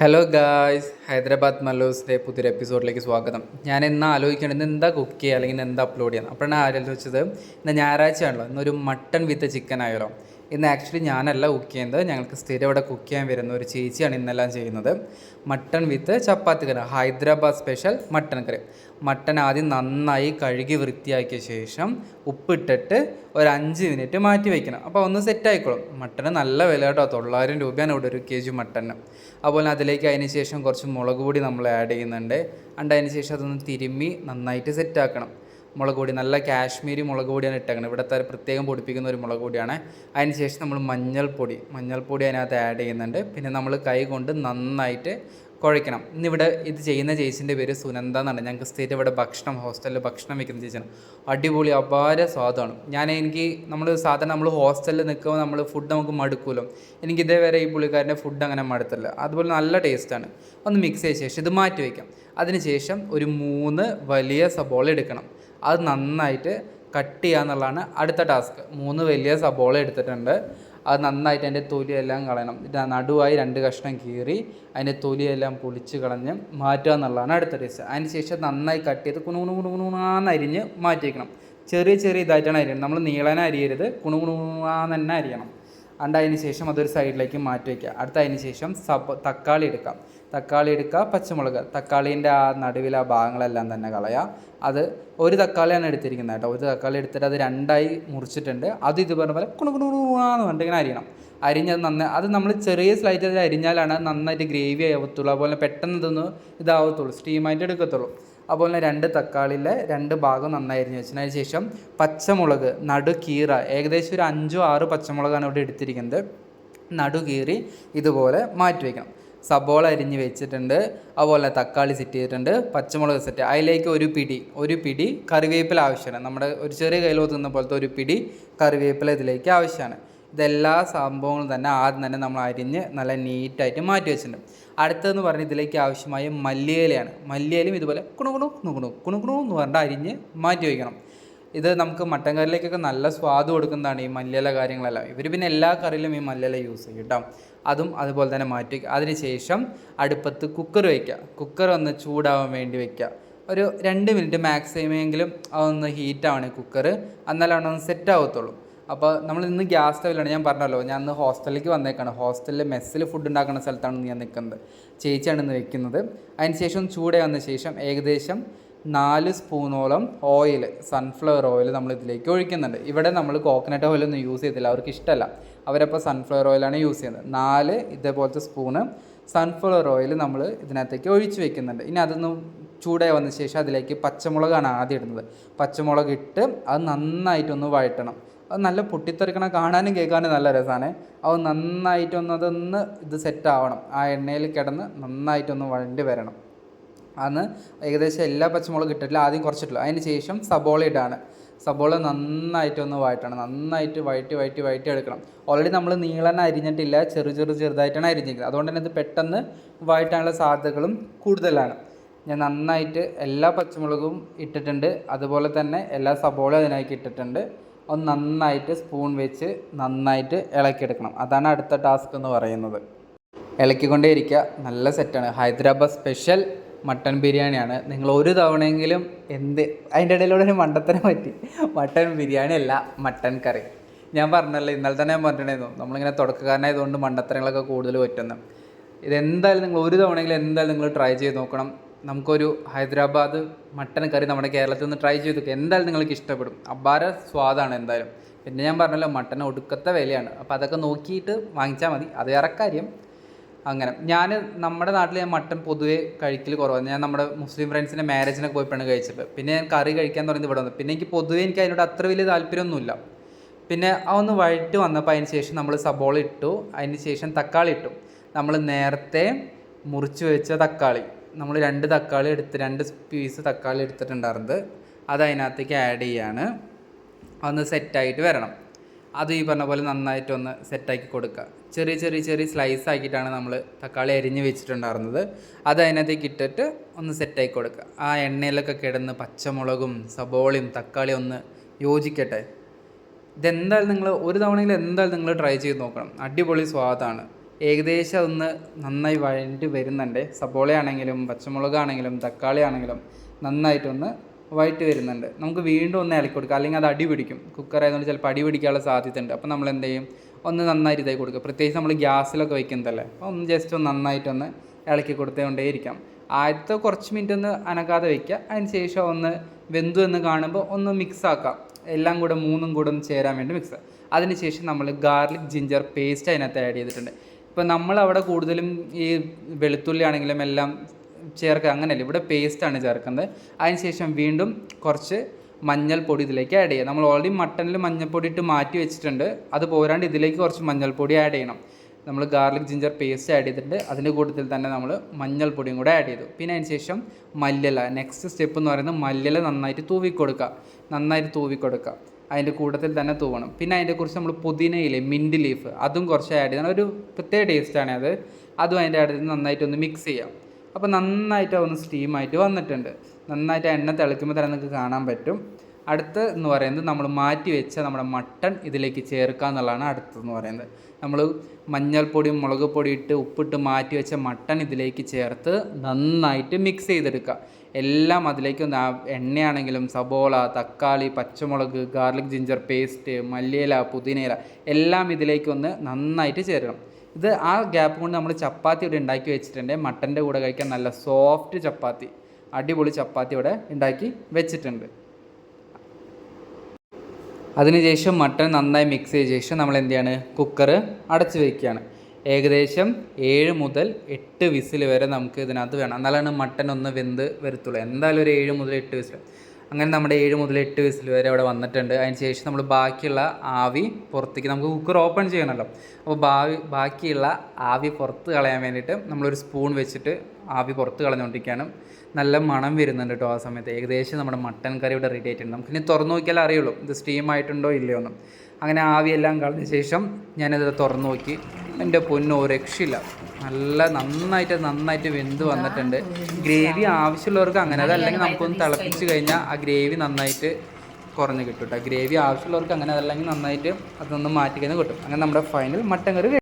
Hello guys Hyderabad മല്ലൂസിന്റെ പുതിയൊരു എപ്പിസോഡിലേക്ക് സ്വാഗതം. ഞാൻ ഇന്ന് ആലോചിക്കേണ്ടത് എന്താ കുക്ക് ചെയ്യുക അല്ലെങ്കിൽ എന്താ അപ്ലോഡ് ചെയ്യണം അപ്പോഴാണ് ആലോചിച്ചത് ഇന്ന് ഞായറാഴ്ച ആണല്ലോ ഇന്നൊരു മട്ടൺ വിത്ത് ചിക്കൻ ആയാലോ. ഇന്ന് ആക്ച്വലി ഞാനല്ല കുക്ക് ചെയ്യുന്നത്. ഞങ്ങൾക്ക് സ്ഥിരം ഇവിടെ കുക്ക് ചെയ്യാൻ വരുന്ന ഒരു ചേച്ചിയാണ് ഇന്നെല്ലാം ചെയ്യുന്നത്. Mutton with chapati curry. Hyderabad special mutton curry. Mutton ആദ്യം നന്നായി കഴുകി വൃത്തിയാക്കിയ ശേഷം ഉപ്പിട്ടിട്ട് ഒരു അഞ്ച് മിനിറ്റ് മാറ്റി വയ്ക്കണം അപ്പോൾ ഒന്ന് സെറ്റ് ആയിക്കോളും. മട്ടന് നല്ല വില കേട്ടോ. തൊള്ളായിരം രൂപയാണ് ഇവിടെ ഒരു കെ ജി മട്ടന് അതുപോലെ അതിലേക്ക് അതിന് ശേഷം കുറച്ച് മുളക് പൊടി നമ്മൾ ആഡ് ചെയ്യുന്നുണ്ട്. അണ്ട് അതിന് ശേഷം അതൊന്ന് തിരുമ്മി നന്നായിട്ട് സെറ്റ് ആക്കണം. മുളക് പൊടി നല്ല കാശ്മീരി മുളക് പൊടിയാണ് ഇട്ടേക്കുന്നത് ഇവിടുത്തെ പ്രത്യേകം പൊടിപ്പിക്കുന്ന ഒരു മുളക് പൊടിയാണ്. അതിന് ശേഷം നമ്മൾ മഞ്ഞൾപ്പൊടി മഞ്ഞൾപ്പൊടി അതിനകത്ത് ആഡ് ചെയ്യുന്നുണ്ട്. പിന്നെ നമ്മൾ കൈ കൊണ്ട് നന്നായിട്ട് കുഴയ്ക്കണം. ഇന്നിവിടെ ഇത് ചെയ്യുന്ന ചേച്ചിന്റെ പേര് സുനന്ദ എന്നാണ്. ഞങ്ങൾക്ക് സ്ഥിരം ഇവിടെ ഭക്ഷണം ഹോസ്റ്റലിൽ ഭക്ഷണം വെക്കുന്ന ചേച്ചിയാണ്. അടിപൊളി അപാര സ്വാദമാണ് ഞാൻ എനിക്ക് നമ്മൾ സാധാരണ നമ്മൾ ഹോസ്റ്റലിൽ നിൽക്കുമ്പോൾ നമ്മൾ ഫുഡ് നമുക്ക് മടുക്കുമല്ലോ എനിക്ക് ഇതേവരെ ഈ പുള്ളിക്കാരന്റെ ഫുഡ് അങ്ങനെ മടുത്തില്ല. അതുപോലെ നല്ല ടേസ്റ്റാണ് ഒന്ന് മിക്സ് ചെയ്ത ശേഷം ഇത് മാറ്റി വയ്ക്കാം. അതിനുശേഷം ഒരു മൂന്ന് വലിയ സബോള എടുക്കണം. അത് നന്നായിട്ട് കട്ട് ചെയ്യുക എന്നുള്ളതാണ് അടുത്ത ടാസ്ക്. മൂന്ന് വലിയ സബോള എടുത്തിട്ടുണ്ട്. അത് നന്നായിട്ട് അതിന്റെ തൊലിയെല്ലാം കളയണം. നടുവായി രണ്ട് കഷ്ണം കീറി അതിന്റെ തൊലിയെല്ലാം പൊളിച്ച് കളഞ്ഞ് മാറ്റുക എന്നുള്ളതാണ് അടുത്ത ടേസ്റ്റ്. അതിന് ശേഷം നന്നായി കട്ട് ചെയ്ത് കുണു കുണു കുണു കുണുന്ന് അരിഞ്ഞ് മാറ്റി വയ്ക്കണം ചെറിയ ചെറിയ ഇതായിട്ടാണ് അരിയണം നമ്മൾ നീളനെ അരിയരുത്. കുണു കുണുന്ന് തന്നെ അരിയണം. അണ്ട് അതിന് ശേഷം അതൊരു സൈഡിലേക്ക് മാറ്റി വയ്ക്കുക. അടുത്ത അതിന് ശേഷം സബ് തക്കാളി എടുക്കാം. തക്കാളി എടുക്കുക പച്ചമുളക്. തക്കാളീന്റെ ആ നടുവിൽ ആ ഭാഗങ്ങളെല്ലാം തന്നെ കളയുക. അത് ഒരു തക്കാളിയാണ് എടുത്തിരിക്കുന്നത് കേട്ടോ. ഒരു തക്കാളി എടുത്തിട്ട് അത് രണ്ടായി മുറിച്ചിട്ടുണ്ട്. അത് ഇത് പറഞ്ഞ പോലെ കുണു കുണു കുണുന്ന് പറഞ്ഞിട്ട് ഇങ്ങനെ അരിയണം. അരിഞ്ഞത് നന്നായി അത് നമ്മൾ ചെറിയ സ്ലൈറ്റ് അരിഞ്ഞാലാണ് നന്നായിട്ട് ഗ്രേവി ആവത്തുള്ളൂ. അതുപോലെ പെട്ടെന്ന് ഇതൊന്ന് ഇതാവത്തുള്ളൂ. സ്റ്റീമായിട്ട് എടുക്കത്തുള്ളൂ. അതുപോലെ തന്നെ രണ്ട് തക്കാളിയിലെ രണ്ട് ഭാഗം നന്നായി അരിഞ്ഞ് ശേഷം പച്ചമുളക് നടു കീറ ഏകദേശം ഒരു അഞ്ചോ ആറ് പച്ചമുളകാണ് ഇവിടെ എടുത്തിരിക്കുന്നത്. നടു കീറി ഇതുപോലെ മാറ്റി വയ്ക്കണം സബോള അരിഞ്ഞ് വെച്ചിട്ടുണ്ട്. അതുപോലെ തക്കാളി സെറ്റ് ചെയ്തിട്ടുണ്ട്. പച്ചമുളക് സെറ്റ്. അതിലേക്ക് ഒരു പിടി ഒരു പിടി കറിവേപ്പില ആവശ്യമാണ്. നമ്മുടെ ഒരു ചെറിയ കയ്യിൽ തിന്ന പോലത്തെ ഒരു പിടി കറിവേപ്പില ഇതിലേക്ക് ആവശ്യമാണ്. ഇതെല്ലാ സംഭവങ്ങളും തന്നെ ആദ്യം തന്നെ നമ്മൾ അരിഞ്ഞ് നല്ല നീറ്റായിട്ട് മാറ്റി വെച്ചിട്ടുണ്ട്. അടുത്തതെന്ന് പറഞ്ഞ ഇതിലേക്ക് ആവശ്യമായ മല്ലിയിലയാണ്. മല്ലിയിലും ഇതുപോലെ കുണുകുണു കുണുകുണു കുണുകുണു എന്ന് പറഞ്ഞിട്ട് അരിഞ്ഞ് മാറ്റി വയ്ക്കണം. ഇത് നമുക്ക് മട്ടൻ കറിയിലേക്കൊക്കെ നല്ല സ്വാദ് കൊടുക്കുന്നതാണ് ഈ മല്ലിയില കാര്യങ്ങളെല്ലാം. ഇവർ പിന്നെ എല്ലാ കറിയിലും ഈ മല്ലിയില യൂസ് ചെയ്യും കേട്ടോ. അതും അതുപോലെ തന്നെ മാറ്റി വയ്ക്കുക. അതിനുശേഷം അടുപ്പത്ത് കുക്കർ വയ്ക്കുക. കുക്കർ ഒന്ന് ചൂടാവാൻ വേണ്ടി വയ്ക്കുക. ഒരു രണ്ട് മിനിറ്റ് മാക്സിമെങ്കിലും അതൊന്ന് ഹീറ്റാവണേ കുക്കർ എന്നാലാണ് ഒന്ന് സെറ്റ് ആവത്തുള്ളൂ. അപ്പോൾ നമ്മൾ ഇന്ന് ഗ്യാസ് സ്റ്റവിലാണ്. ഞാൻ പറഞ്ഞല്ലോ ഞാൻ ഇന്ന് ഹോസ്റ്റലിലേക്ക് വന്നേക്കാണ്. ഹോസ്റ്റലിൽ മെസ്സിൽ ഫുഡ് ഉണ്ടാക്കുന്ന സ്ഥലത്താണ് ഞാൻ നിൽക്കുന്നത്. ചേച്ചിയാണ് ഇന്ന് വെക്കുന്നത്. അതിന് ശേഷം ചൂടെ വന്ന ശേഷം ഏകദേശം നാല് സ്പൂണോളം ഓയിൽ സൺഫ്ലവർ ഓയിൽ നമ്മൾ ഇതിലേക്ക് ഒഴിക്കുന്നുണ്ട്. ഇവിടെ നമ്മൾ കോക്കനട്ട് ഓയിലൊന്നും യൂസ് ചെയ്തില്ല. അവർക്ക് ഇഷ്ടമല്ല അവരപ്പോൾ സൺഫ്ലവർ ഓയിലാണ് യൂസ് ചെയ്യുന്നത്. നാല് ഇതേപോലത്തെ സ്പൂണ് സൺഫ്ലവർ ഓയിൽ നമ്മൾ ഇതിനകത്തേക്ക് ഒഴിച്ച് വെക്കുന്നുണ്ട്. ഇനി അതൊന്ന് ചൂടായി വന്ന ശേഷം അതിലേക്ക് പച്ചമുളകാണ് ആദ്യം ഇടുന്നത്. പച്ചമുളക് ഇട്ട് അത് നന്നായിട്ടൊന്ന് വഴറ്റണം. അത് നല്ല പൊട്ടിത്തെറിക്കണ കാണാനും കേൾക്കാനും നല്ല രസമാണ്. അത് നന്നായിട്ടൊന്ന് അതൊന്ന് ഇത് സെറ്റാവണം. ആ എണ്ണയിൽ കിടന്ന് നന്നായിട്ടൊന്ന് വഴണ്ടി വരണം. അന്ന് ഏകദേശം എല്ലാ പച്ചമുളകും ഇട്ടിട്ടില്ല. ആദ്യം കുറച്ചിട്ടില്ല. അതിന് ശേഷം സബോള ഇടാണ്. സബോള നന്നായിട്ടൊന്ന് വഴറ്റണം. നന്നായിട്ട് വഴറ്റി വഴറ്റി വഴറ്റി എടുക്കണം. ഓൾറെഡി നമ്മൾ നീളനെ അരിഞ്ഞിട്ടില്ല. ചെറു ചെറു ചെറുതായിട്ടാണ് അരിഞ്ഞിരിക്കുന്നത്. അതുകൊണ്ട് തന്നെ ഇത് പെട്ടെന്ന് വഴറ്റാനുള്ള സാധ്യതകളും കൂടുതലാണ്. ഞാൻ നന്നായിട്ട് എല്ലാ പച്ചമുളകും ഇട്ടിട്ടുണ്ട്. അതുപോലെ തന്നെ എല്ലാ സബോളയും അതിനായിട്ട് ഇട്ടിട്ടുണ്ട്. ഒന്ന് നന്നായിട്ട് സ്പൂൺ വെച്ച് നന്നായിട്ട് ഇളക്കിയെടുക്കണം. അതാണ് അടുത്ത ടാസ്ക് എന്ന് പറയുന്നത്. ഇളക്കിക്കൊണ്ടേ ഇരിക്കുക നല്ല സെറ്റാണ്. ഹൈദരാബാദ് സ്പെഷ്യൽ മട്ടൺ ബിരിയാണിയാണ്. നിങ്ങൾ ഒരു തവണയെങ്കിലും എന്ത് അതിന്റെ ഇടയിലൂടെ ഒരു മണ്ടത്തരം പറ്റി. മട്ടൺ ബിരിയാണി അല്ല മട്ടൺ കറി. ഞാൻ പറഞ്ഞല്ലോ ഇന്നലെ തന്നെ ഞാൻ പറഞ്ഞിട്ടുണ്ടായിരുന്നു. നമ്മളിങ്ങനെ തുടക്കക്കാരനായതുകൊണ്ട് മണ്ടത്തരങ്ങളൊക്കെ കൂടുതൽ പറ്റുന്നു ഇതെന്തായാലും നിങ്ങൾ ഒരു തവണയെങ്കിലും എന്തായാലും നിങ്ങൾ ട്രൈ ചെയ്ത് നോക്കണം. നമുക്കൊരു ഹൈദരാബാദ് മട്ടൻ കറി നമ്മുടെ കേരളത്തിൽ നിന്ന് ട്രൈ ചെയ്ത് എന്തായാലും നിങ്ങൾക്ക് ഇഷ്ടപ്പെടും. അപാര സ്വാദാണ് എന്തായാലും. പിന്നെ ഞാൻ പറഞ്ഞല്ലോ മട്ടൻ ഒടുക്കത്തെ വിലയാണ്. അപ്പോൾ അതൊക്കെ നോക്കിയിട്ട് വാങ്ങിച്ചാൽ മതി. അത് വേറെ കാര്യം. അങ്ങനെ. ഞാൻ നമ്മുടെ നാട്ടിൽ ഞാൻ മട്ടൻ പൊതുവേ കഴിക്കൽ കുറവാണ്. ഞാൻ നമ്മുടെ മുസ്ലിം ഫ്രണ്ട്സിന്റെ മാരേജിനൊക്കെ പോയപ്പോഴാണ് കഴിച്ചത്. പിന്നെ ഞാൻ കറി കഴിക്കാൻ തുടങ്ങി ഇവിടെ വന്നു പിന്നെ എനിക്ക് പൊതുവേ എനിക്ക് അതിനോട് അത്ര വലിയ താല്പര്യമൊന്നുമില്ല. പിന്നെ ആ ഒന്ന് വഴിട്ട് വന്നപ്പോൾ അതിന് ശേഷം നമ്മൾ സബോള ഇട്ടു. അതിന് ശേഷം തക്കാളി ഇട്ടു. നമ്മൾ നേരത്തെ മുറിച്ച് വെച്ച തക്കാളി. നമ്മൾ രണ്ട് തക്കാളി എടുത്ത് രണ്ട് പീസ് തക്കാളി എടുത്തിട്ടുണ്ടായിരുന്നത്. അത് അതിനകത്തേക്ക് ആഡ് ചെയ്യാണ്. അതൊന്ന് സെറ്റായിട്ട് വരണം. അത് ഈ പറഞ്ഞ പോലെ നന്നായിട്ടൊന്ന് സെറ്റാക്കി കൊടുക്കുക. ചെറിയ ചെറിയ ചെറിയ സ്ലൈസ് ആക്കിയിട്ടാണ് നമ്മൾ തക്കാളി അരിഞ്ഞ് വെച്ചിട്ടുണ്ടായിരുന്നത്. അത് അതിനകത്തേക്ക് ഇട്ടിട്ട് ഒന്ന് സെറ്റാക്കി കൊടുക്കുക. ആ എണ്ണയിലൊക്കെ കിടന്ന് പച്ചമുളകും സബോളയും തക്കാളിയും ഒന്ന് യോജിക്കട്ടെ. ഇതെന്തായാലും നിങ്ങൾ ഒരു തവണയിൽ എന്തായാലും നിങ്ങൾ ട്രൈ ചെയ്ത് നോക്കണം. അടിപൊളി സ്വാദാണ്. ഏകദേശം അതൊന്ന് നന്നായി വഴണ്ടി വരുന്നുണ്ട്. സബോളയാണെങ്കിലും പച്ചമുളകാണെങ്കിലും തക്കാളി ആണെങ്കിലും നന്നായിട്ടൊന്ന് വഴറ്റ് വരുന്നുണ്ട്. നമുക്ക് വീണ്ടും ഒന്ന് ഇളക്കി കൊടുക്കുക അല്ലെങ്കിൽ അത് അടി പിടിക്കും. കുക്കർ ആയതുകൊണ്ട് ചിലപ്പോൾ അടി പിടിക്കാനുള്ള സാധ്യത ഉണ്ട് അപ്പോൾ നമ്മൾ എന്ത് ചെയ്യും? ഒന്ന് നന്നായിട്ട് ഇതായി കൊടുക്കുക. പ്രത്യേകിച്ച് നമ്മൾ ഗ്യാസിലൊക്കെ വയ്ക്കുന്നതല്ലേ അപ്പോൾ ഒന്ന് ജസ്റ്റ് ഒന്ന് നന്നായിട്ടൊന്ന് ഇളക്കി കൊടുത്തുകൊണ്ടേയിരിക്കാം. ആദ്യത്തെ കുറച്ച് മിനിറ്റ് ഒന്ന് അനക്കാതെ വയ്ക്കുക അതിന് ശേഷം ഒന്ന് വെന്തു എന്ന് കാണുമ്പോൾ ഒന്ന് മിക്സ് ആക്കാം. എല്ലാം കൂടെ മൂന്നും കൂടെ ഒന്ന് ചേരാൻ വേണ്ടി മിക്സ് അതിനുശേഷം നമ്മൾ ഗാർലിക് ജിഞ്ചർ പേസ്റ്റ് അതിനകത്ത് ആഡ് ചെയ്തിട്ടുണ്ട്. ഇപ്പോൾ നമ്മൾ അവിടെ കൂടുതലും ഈ വെളുത്തുള്ളി ആണെങ്കിലും എല്ലാം ചേർക്കുക അങ്ങനെയല്ല ഇവിടെ പേസ്റ്റാണ് ചേർക്കുന്നത്. അതിനുശേഷം വീണ്ടും കുറച്ച് മഞ്ഞൾപ്പൊടി ഇതിലേക്ക് ആഡ് ചെയ്യുക നമ്മൾ ഓൾറെഡി മട്ടണിൽ മഞ്ഞൾപ്പൊടി ഇട്ട് മാറ്റി വെച്ചിട്ടുണ്ട്. അത് പോരാണ്ട് ഇതിലേക്ക് കുറച്ച് മഞ്ഞൾപ്പൊടി ആഡ് ചെയ്യണം. നമ്മൾ ഗാർലിക് ജിഞ്ചർ പേസ്റ്റ് ആഡ് ചെയ്തിട്ടുണ്ട്. അതിന്റെ കൂട്ടത്തിൽ തന്നെ നമ്മൾ മഞ്ഞൾപ്പൊടിയും കൂടെ ആഡ് ചെയ്തു. പിന്നെ അതിന് ശേഷം മല്ലില നെക്സ്റ്റ് സ്റ്റെപ്പ് എന്ന് പറയുന്നത് മല്ലില നന്നായിട്ട് തൂവിക്കൊടുക്കുക. നന്നായിട്ട് തൂവി കൊടുക്കുക അതിന്റെ കൂട്ടത്തിൽ തന്നെ തൂവണം. പിന്നെ അതിന്റെ കുറിച്ച് നമ്മൾ പുതിനയിലെ മിന്റ് ലീഫ് അതും കുറച്ച് ആഡ് ചെയ്യണം. ഒരു പ്രത്യേക ടേസ്റ്റാണ് അത്. അതും അതിന്റെ അടുത്ത് നന്നായിട്ടൊന്ന് മിക്സ് ചെയ്യാം. അപ്പോൾ നന്നായിട്ട് ഒന്ന് സ്റ്റീമായിട്ട് വന്നിട്ടുണ്ട്. നന്നായിട്ട് എണ്ണ തിളയ്ക്കുമ്പോൾ തന്നെ നിങ്ങൾക്ക് കാണാൻ പറ്റും. അടുത്ത് എന്ന് പറയുന്നത് നമ്മൾ മാറ്റി വെച്ച നമ്മുടെ മട്ടൺ ഇതിലേക്ക് ചേർക്കുക എന്നുള്ളതാണ് അടുത്തെന്ന് പറയുന്നത്. നമ്മൾ മഞ്ഞൾപ്പൊടിയും മുളക് പൊടി ഇട്ട് ഉപ്പിട്ട് മാറ്റി വെച്ച മട്ടൺ ഇതിലേക്ക് ചേർത്ത് നന്നായിട്ട് മിക്സ് ചെയ്തെടുക്കുക. എല്ലാം അതിലേക്ക് എണ്ണയാണെങ്കിലും സബോള തക്കാളി പച്ചമുളക് ഗാർലിക് ജിഞ്ചർ പേസ്റ്റ് മല്ലിയില പുതിനയില എല്ലാം ഇതിലേക്ക് ഒന്ന് നന്നായിട്ട് ചേരണം. ഇത് ആ ഗ്യാപ്പ് കൊണ്ട് നമ്മൾ ചപ്പാത്തി ഇവിടെ ഉണ്ടാക്കി വെച്ചിട്ടുണ്ട്. മട്ടന്റെ കൂടെ കഴിക്കാൻ നല്ല സോഫ്റ്റ് ചപ്പാത്തി അടിപൊളി ചപ്പാത്തി ഇവിടെ ഉണ്ടാക്കി വെച്ചിട്ടുണ്ട്. അതിനുശേഷം മട്ടൺ നന്നായി മിക്സ് ചെയ്ത ശേഷം നമ്മൾ എന്ത് ചെയ്യാണ് കുക്കർ അടച്ച് വയ്ക്കുകയാണ് ഏകദേശം ഏഴ് മുതൽ എട്ട് വിസിൽ വരെ നമുക്ക് ഇതിനകത്ത് വേണം. എന്നാലാണ് മട്ടൻ ഒന്ന് വെന്ത് വരത്തുള്ളൂ. എന്തായാലും ഒരു ഏഴ് മുതൽ എട്ട് വിസിൽ അങ്ങനെ നമ്മുടെ ഏഴ് മുതൽ എട്ട് വിസിൽ വരെ അവിടെ വന്നിട്ടുണ്ട്. അതിന് ശേഷം നമ്മൾ ബാക്കിയുള്ള ആവി പുറത്തേക്ക് നമുക്ക് കുക്കർ ഓപ്പൺ ചെയ്യണമല്ലോ. അപ്പോൾ ഭാവി ബാക്കിയുള്ള ആവി പുറത്ത് കളയാൻ വേണ്ടിയിട്ട് നമ്മളൊരു സ്പൂൺ വെച്ചിട്ട് ആവി പുറത്ത് കളഞ്ഞുകൊണ്ടിരിക്കുകയാണ്. നല്ല മണം വരുന്നുണ്ട് കേട്ടോ ആ സമയത്ത്. ഏകദേശം നമ്മുടെ മട്ടൻ കറി ഇവിടെ റെഡി ആയിട്ടുണ്ട്. നമുക്ക് ഇനി തുറന്നു നോക്കിയാലേ അറിയുള്ളൂ. ഇത് സ്റ്റീം ആയിട്ടുണ്ടോ ഇല്ലയോ എന്നും. അങ്ങനെ ആവിയെല്ലാം കളഞ്ഞ ശേഷം ഞാനത് തുറന്നു നോക്കി. എന്റെ പൊന്നോ രക്ഷയില്ല. നല്ല നന്നായിട്ട് നന്നായിട്ട് വെന്ത് വന്നിട്ടുണ്ട്. ഗ്രേവി ആവശ്യമുള്ളവർക്ക് അങ്ങനെ അതല്ലെങ്കിൽ നമുക്കൊന്ന് തിളപ്പിച്ച് കഴിഞ്ഞാൽ ആ ഗ്രേവി നന്നായിട്ട് കുറഞ്ഞ് കിട്ടും കേട്ടോ ഗ്രേവി ആവശ്യമുള്ളവർക്ക് അങ്ങനെ അതല്ലെങ്കിൽ നന്നായിട്ട് അതൊന്ന് മാറ്റി കഴിഞ്ഞാൽ കിട്ടും. അങ്ങനെ നമ്മുടെ ഫൈനൽ മട്ടൻ കറി